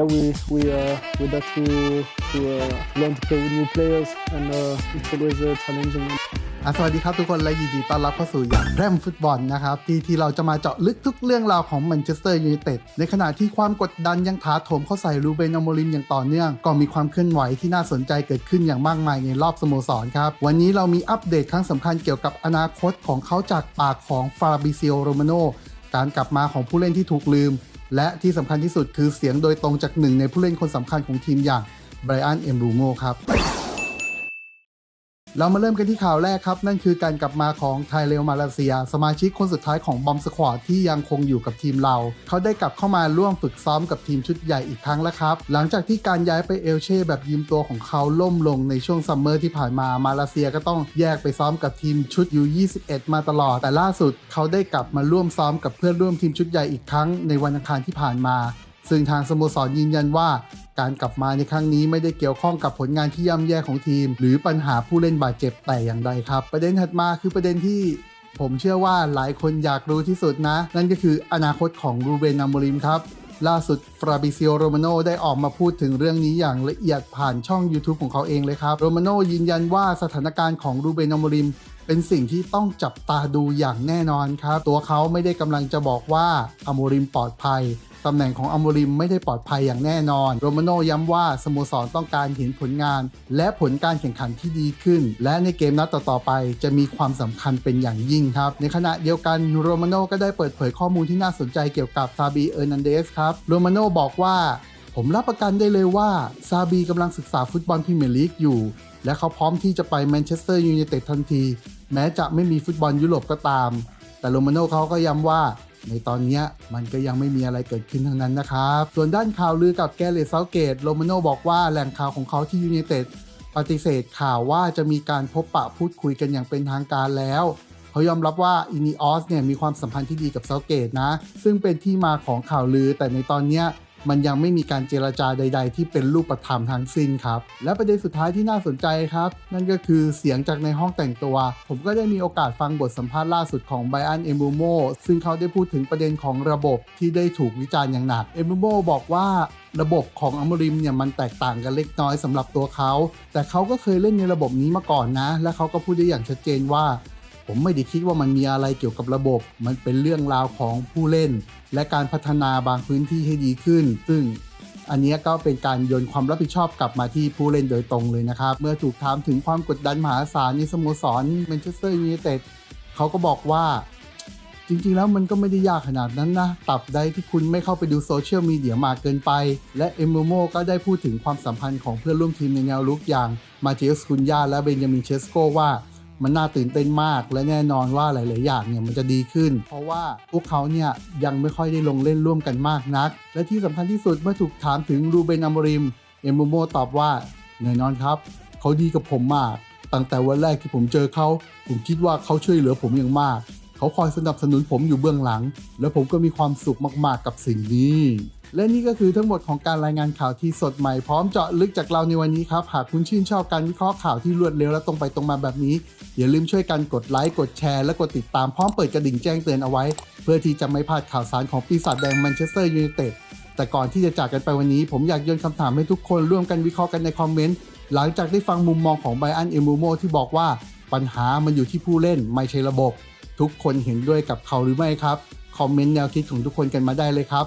Yeah, we we uh, we got to to uh, learn to play with new players, and uh, it's always uh, challenging. อะสวัสดีครับทุกคนและยินดีต้อนรับเข้าสู่อย่างแรมฟุตบอลนะครับ ที่ที่เราจะมาเจาะลึกทุกเรื่องราวของแมนเชสเตอร์ยูไนเต็ดในขณะที่ความกดดันยังถาโถมเข้าใส่รูเบนอโมริมอย่างต่อเนื่อง ก็มีความเคลื่อนไหวที่น่าสนใจเกิดขึ้นอย่างมากมายในรอบสโมสรครับ วันนี้เรามีอัปเดตครั้งสำคัญเกี่ยวกับอนาคตของเขาจากปากของฟาบิซิโอโรมาโนการกลับมาของผู้เล่นที่ถูกลืม และที่สำคัญที่สุดคือเสียงโดยตรงจากหนึ่งในผู้เล่นคนสำคัญของทีมอย่างไบรอันเอมบูโมครับ เรามาเริ่มกันที่ข่าวแรกครับ นั่นคือการกลับมาของไทเลมาเลเซีย สมาชิกคนสุดท้ายของบอมสควอตที่ยังคงอยู่กับทีมเรา เขาได้กลับเข้ามาร่วมฝึกซ้อมกับทีมชุดใหญ่อีกครั้งแล้วครับ หลังจากที่การย้ายไปเอลเช่แบบยืมตัวของเขาล่มลงในช่วงซัมเมอร์ที่ผ่านมามาเลเซียก็ต้องแยกไปซ้อมกับทีมชุดยู21มาตลอด แต่ล่าสุดเขาได้กลับมาร่วมซ้อมกับเพื่อนร่วมทีมชุดใหญ่อีกครั้งในวันอังคารที่ผ่านมาซึ่งทางสโมสรยืนยันว่า การกลับมาในครั้งนี้ไม่ได้เกี่ยวข้องกับผลงานที่ย่ำแย่ของทีม หรือปัญหาผู้เล่นบาดเจ็บแต่อย่างใดครับ ประเด็นถัดมาคือประเด็นที่ผมเชื่อว่าหลายคนอยากรู้ที่สุดนะ นั่นก็คืออนาคตของรูเบนนามโมริมครับ ล่าสุดฟราบิซิโอโรมาโนได้ออกมาพูดถึงเรื่องนี้อย่างละเอียดผ่านช่อง YouTube ของเขาเองเลยครับ โรมาโนยืนยันว่าสถานการณ์ของรูเบนนามโมริมเป็นสิ่งที่ต้องจับตาดูอย่างแน่นอนครับ ตัวเขาไม่ได้กำลังจะบอกว่าอโมริมปลอดภัย ตำแหน่งของอโมริมไม่ได้ปลอดภัยอย่างแน่นอน โรมาโนย้ำว่าสโมสรต้องการเห็นผลงาน และผลการแข่งขันที่ดีขึ้น และในเกมนัดต่อๆไป จะมีความสำคัญเป็นอย่างยิ่งครับ ในขณะเดียวกันโรมาโนก็ได้เปิดเผยข้อมูลที่น่าสนใจเกี่ยวกับซาบีเออร์นันเดสครับ โรมาโนบอกว่า ผมรับประกันได้เลยว่าซาบีกำลังศึกษาฟุตบอลพรีเมียร์ลีกอยู่ และเขาพร้อมที่จะไปแมนเชสเตอร์ยูไนเต็ดทันที แม้จะไม่มีฟุตบอลยุโรปก็ตาม แต่โรมาโนเขาก็ย้ำว่า ในตอนนี้มันก็ยังไม่มีอะไรเกิดขึ้นทั้งนั้นนะครับ ส่วนด้านข่าวลือกับแกเรตเซาเกตโรมาโนบอกว่าแหล่งข่าวของเขาที่ยูไนเต็ดปฏิเสธข่าวว่าจะมีการพบปะพูดคุยกันอย่างเป็นทางการแล้วเขายอมรับว่าอินิออสเนี่ยมีความสัมพันธ์ที่ดีกับเซาเกตนะ ซึ่งเป็นที่มาของข่าวลือแต่ในตอนเนี้ย มันยังไม่มีการเจรจาใด ๆ ที่เป็นรูปธรรมทั้งสิ้นครับ และประเด็นสุดท้ายที่น่าสนใจครับ นั่นก็คือเสียงจากในห้องแต่งตัว ผมก็ได้มีโอกาสฟังบทสัมภาษณ์ล่าสุดของไบอันเอมูโมซึ่งเขาได้พูดถึงประเด็นของระบบที่ได้ถูกวิจารณ์อย่างหนักเอมูโมบอกว่าระบบของอัมริมเนี่ยมันแตกต่างกันเล็กน้อยสำหรับตัวเขา แต่เขาก็เคยเล่นในระบบนี้มาก่อนนะ และเขาก็พูดได้อย่างชัดเจนว่า ผมไม่ได้คิดว่ามันมีอะไรเกี่ยวกับระบบ มันเป็นเรื่องราวของผู้เล่น และการพัฒนาบางพื้นที่ให้ดีขึ้น ซึ่งอันนี้ก็เป็นการโยนความรับผิดชอบกลับมาที่ผู้เล่นโดยตรงเลยนะครับ เมื่อถูกถามถึงความกดดันมหาศาลในสโมสรแมนเชสเตอร์ยูไนเต็ดเขาก็บอกว่า จริงๆ แล้วมันก็ไม่ได้ยากขนาดนั้นนะ ตับใดที่คุณไม่เข้าไปดูโซเชียลมีเดียมากเกินไป และเอมโมโมก็ได้พูดถึงความสัมพันธ์ของเพื่อนร่วมทีมในแนวลุกอย่างมาเทอุสคุนยาและเบนยามินเชสโกว่า มันน่าตื่นเต้นมาก และแน่นอนว่าหลาย ๆ อย่างเนี่ยมันจะดีขึ้น เพราะว่าพวกเขาเนี่ยยังไม่ค่อยได้ลงเล่นร่วมกันมากนัก และที่สำคัญที่สุดเมื่อถูกถามถึงรูเบนอมริม เอมโมโมตอบว่าแน่นอนครับ เขาดีกับผมมาก ตั้งแต่วันแรกที่ผมเจอเขา ผมคิดว่าเขาช่วยเหลือผมอย่างมาก เขาคอยสนับสนุนผมอยู่เบื้องหลัง และผมก็มีความสุขมาก ๆ กับสิ่งนี้ และนี่ก็คือทั้งหมดของการรายงานข่าวที่สดใหม่พร้อมเจาะลึกจากเราในวันนี้ครับ หากคุณชื่นชอบการวิเคราะห์ข่าวที่รวดเร็วและตรงไปตรงมาแบบนี้ อย่าลืมช่วยกันกดไลค์กดแชร์และกดติดตามพร้อมเปิดกระดิ่งแจ้งเตือนเอาไว้ เพื่อที่จะไม่พลาดข่าวสารของปีศาจแดงแมนเชสเตอร์ยูไนเต็ดแต่ก่อนที่จะจากกันไปวันนี้ ผมอยากโยนคำถามให้ทุกคนร่วมกันวิเคราะห์กันในคอมเมนต์หลังจากได้ฟังมุมมองของไบอันเอมูโมที่บอกว่าปัญหามันอยู่ที่ผู้เล่นไม่ใช่ระบบ ทุกคนเห็นด้วยกับเขาหรือไม่ครับคอมเมนต์แนวคิดของทุกคนกันมาได้เลยครับ